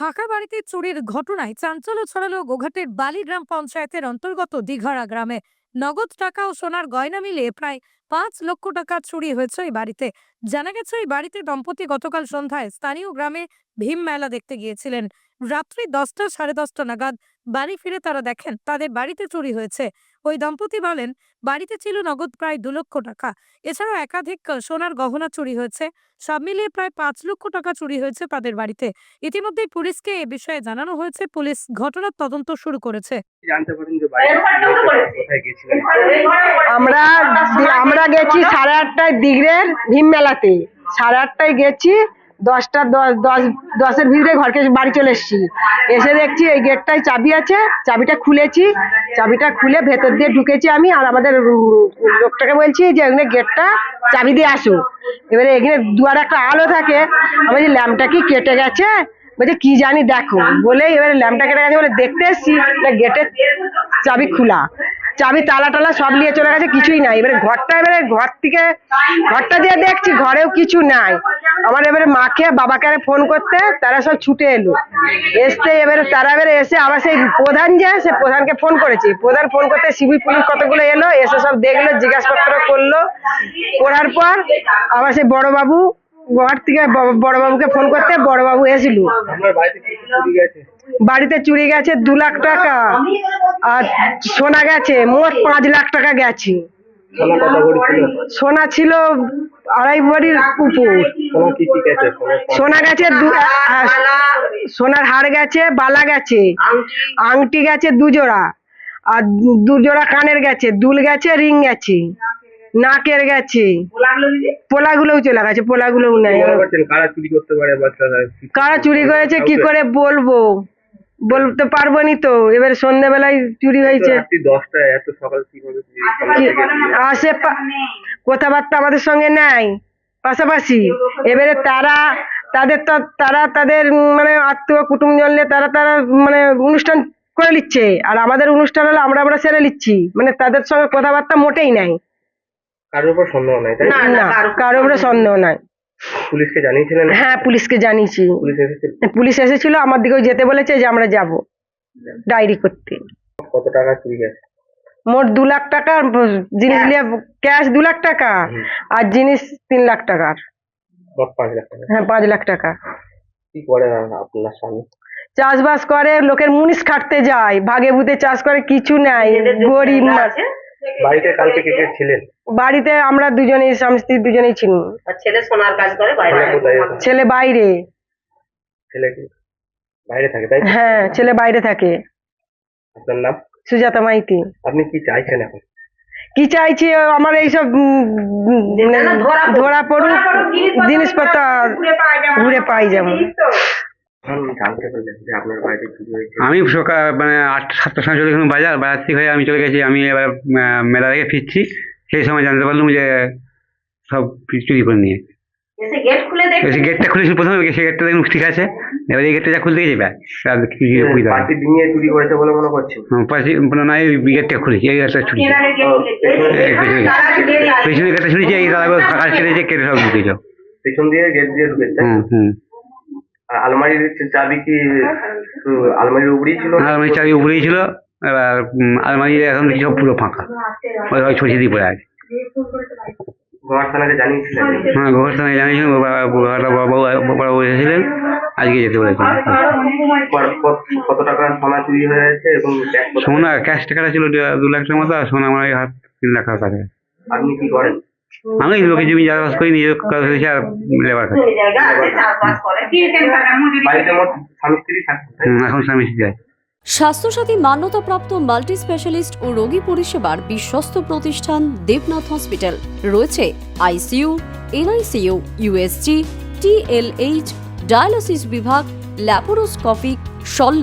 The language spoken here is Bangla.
ফাঁকা বাড়িতে চুরির ঘটনায় চাঞ্চল্য ছড়ালো গোঘাটের বালি গ্রাম পঞ্চায়েতের অন্তর্গত দিঘাড়া গ্রামে। নগদ টাকা ও সোনার গয়না মিলিয়ে প্রায় পাঁচ লক্ষ টাকা চুরি হয়েছে এই বাড়িতে। জানা গেছে, এই বাড়িতে দম্পতি গতকাল সন্ধ্যায় স্থানীয় গ্রামে ভীম মেলা দেখতে গিয়েছিলেন। রাত্রি দশটা সাড়ে দশটা নাগাদ বাড়ি ফিরে তারা দেখেন তাদের বাড়িতে চুরি হয়েছে। ওই দম্পতি বলেন বাড়িতে ছিল নগদ প্রায় দু লক্ষ টাকা। এছাড়াও একাধিক সোনার গহনা চুরি হয়েছে। সব মিলিয়ে প্রায় পাঁচ লক্ষ টাকা চুরি হয়েছে তাদের বাড়িতে। ইতিমধ্যে পুলিশকে এ বিষয়ে জানানো হয়েছে। পুলিশ ঘটনার তদন্ত শুরু করেছে। আমরা আমরা গেছি সাড়ে আটটায় দিগড়ের ভীম মেলাতে সাড়ে আটটায় গেছি। দশটা, দশ দশ, দশের ভিতরে ঘরকে বাড়ি চলে এসেছি। এসে দেখছি এই গেটটায় চাবি আছে, চাবিটা খুলেছি। চাবিটা খুলে ভেতর দিয়ে ঢুকেছি আমি আর আমাদের লোকটাকে বলছি যে এখানে গেটটা চাবি দিয়ে আসো। এবারে এখানে দুয়ারে একটা আলো থাকে, আমি ল্যাম্পটা কি কেটে গেছে? বলছে, কি জানি দেখো। বলে এবারে ল্যাম্পটা কেটে গেছে বলে দেখতে এসছি গেটের চাবি খোলা। চাবি, তালা টালা সব নিয়ে চলে গেছে, কিছুই নাই। এবারে ঘরটা, এবারে ঘর থেকে, ঘরটা দিয়ে দেখছি, ঘরেও কিছু নাই। আমার এবারে মাকে, বাবাকে আরে ফোন করতে, তারা সব ছুটে এলো। এসতে এবারে, তারা এবারে এসে আবার সেই প্রধান যে, সে প্রধানকে ফোন করেছি। প্রধান ফোন করতে সিবি পুলিশ কতগুলো এলো, এসে সব দেখল জিজ্ঞাসাপত্র করল। করার পর আবার সেই বড়বাবু, ঘর থেকে বড়বাবুকে ফোন করতে, বড়বাবু আপনার বাড়িতে চুরি গেছে দু লাখ টাকা। আর সোনা গেছে মোট পাঁচ লাখ টাকা গেছে। সোনা ছিল? আড়াই ভরির উপর। সোনা গেছে? সোনার হার গেছে বালা গেছে আংটি গেছে দুজোড়া আর দু- দু কানের গেছে দুল গেছে রিং গেছে নাকের গেছে। পোলাগুলোও চলে গেছে পোলাগুলোও নেই। কারা চুরি করতে পারে কারা চুরি করেছে কি করে বলব? বলতে পারব নি তো এবার সন্ধ্যেবেলায় চুরি হয়েছে? আসে কথাবার্তা আমাদের সঙ্গে নাই পাশাপাশি। এবারে তারা তাদের তো তারা তাদের মানে আত্মীয় কুটুম জনলে তারা তারা মানে অনুষ্ঠান করে নিচ্ছে। আর আমাদের অনুষ্ঠান হলে আমরা আমরা সেরে নিচ্ছি। মানে তাদের সঙ্গে কথাবার্তা মোটেই নাই। কারোর উপর সন্দেহ নাই না না কারোর উপরে সন্দেহ নাই। পুলিশকে জানিয়েছিলেন? হ্যাঁ পুলিশকে জানিয়েছি। পুলিশ এসেছে পুলিশ এসেছিল আমার দিকেও যেতে বলেছে যে আমরা যাব ডায়েরি করতে। কত টাকা চুরি গেছে? মোট দু লাখ টাকার জিনিস নিয়ে ক্যাশ দু লাখ টাকা আর জিনিস তিন লাখ টাকার। মোট পাঁচ লাখ টাকা। হ্যাঁ পাঁচ লাখ টাকা। কি করে আপনার স্বামী? চাষবাস করে লোকের মুনিশ খাটতে যায় ভাগে ভূতে চাষ করে কিছু নাই গরিব মা- বাড়িতে কালকে কে কে ছিলেন? বাড়িতে আমরা দুজনেই স্বামী স্ত্রী দুজনেই ছিল আর ছেলে সোনার কাজ করে বাইরে ছেলে কোথায় আছে? ছেলে বাইরে। ছেলে কি? বাইরে থাকে তাই হ্যাঁ ছেলে বাইরে থাকে। আপনার নাম? সুজাতা মাইতি। আপনি কি চাইছেন এখন? কি চাইছি আমার এইসব। ধরা পড়ুক, জিনিসপত্র ঘুরে পাই যেমন। আমি সকাল মানে আটটা সাতটার সময় চলে গেলাম বাজার বাজার থেকে হয়ে আমি চলে গেছি আমি এবার মেলা থেকে ফিরছি সেই সময় জানতে পারলাম যে সব চুরি করে নিয়ে। এসে গেট খুলে গেটটা খুলেছিল প্রথমে সেই গেটটা দেখুন ঠিক আছে। এবার এই গেটটা যা খুলতে গেছি ব্যাস আর কিছু পারি চুরি করেছে বলে মনে করছেন না এই গেটটা খুলেছি এই গেটটা চুরি কেনারে গেট খুলে এই পেছনে তারা ঢুকে যায়। পেছনে গেটটা ছুটেছি এই দাদা কাজ কেটেছে কেটে সব ঢুকেছ। পেছন দিয়ে গেট দিয়ে ঢুকেছে হুম হুম। আলমারির চাবি কি আলমারির উপরেই ছিল? আর আলমারি চাবি উপরেই ছিল। এবার আলমারি এখন সব পুরো ফাঁকা। ওই ওই ছড়িয়ে দিয়ে পড়ে আছে। গোয়ার থানাকে জানিয়েছিলেন? হ্যাঁ থানায় জানিয়েছিলেন। বাবু বাবু এসেছিলেন। আজকে যেতে বলেছেন। কত- টাকা সোনা চুরি হয়ে গেছে এবং সোনা ক্যাশ টাকাটা ছিল দু- লাখ টাকার মতো সোনা আমার হাত তিন লাখ কাছে আপনি কি করেন? আমি লোকে জমি চাষবাস করি নিজের কাজ হয়েছে আর লেবার কাজ এখন স্বামী স্ত্রী আছে। স্বাস্থ্যসাথী মান্যতাপ্রাপ্ত মাল্টি স্পেশালিস্ট ও রোগী পরিষেবার বিশ্বস্ত প্রতিষ্ঠান দেবনাথ হসপিটাল। রয়েছে ICU NICU USG TLH dialysis বিভাগ ল্যাপারোস্কোপিক শল্য।